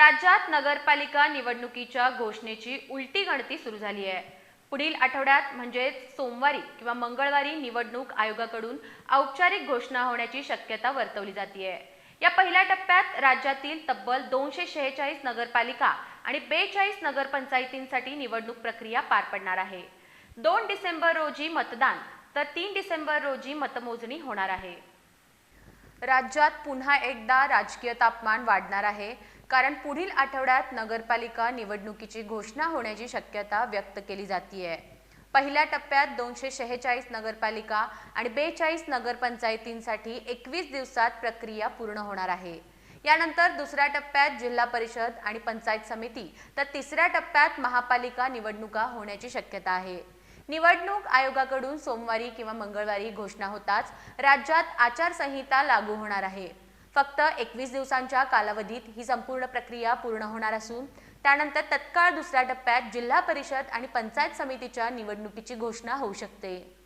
राज्यात नगरपालिका निवडणुकीच्या घोषणेची उलटी गणती सुरू झाली आहे. पुढील आठवड्यात म्हणजेच सोमवारी किंवा मंगळवारी निवडणूक आयोगाकडून औपचारिक घोषणा होण्याची शक्यता वर्तवली जाते या पहिल्या टप्प्यात राज्यातील तब्बल दोनशे शेहेचाळीस नगरपालिका आणि बेचाळीस नगरपंचायतींसाठी निवडणूक प्रक्रिया पार पडणार आहे. दोन डिसेंबर रोजी मतदान तर तीन डिसेंबर रोजी मतमोजणी होणार आहे. राज्यात पुन्हा एकदा राजकीय तापमान वाढणार आहे. कारण पुढील आठवड्यात नगरपालिका निवडणुकीची घोषणा होण्याची शक्यता व्यक्त केली जाते पहिल्या टप्प्यात दोनशे शेहेचाळीस नगरपालिका आणि बेचाळीस नगरपंचायतींसाठी एकवीस दिवसात प्रक्रिया पूर्ण होणार आहे. यानंतर दुसऱ्या टप्प्यात जिल्हा परिषद आणि पंचायत समिती तर तिसऱ्या टप्प्यात महापालिका निवडणुका होण्याची शक्यता आहे. निवडणूक आयोगाकडून सोमवारी किंवा मंगळवारी घोषणा होताच राज्यात आचारसंहिता लागू होणार आहे. फक्त एकवीस दिवसांच्या कालावधीत ही संपूर्ण प्रक्रिया पूर्ण होणार असून त्यानंतर तत्काळ दुसऱ्या टप्प्यात जिल्हा परिषद आणि पंचायत समितीच्या निवडणुकीची घोषणा होऊ शकते.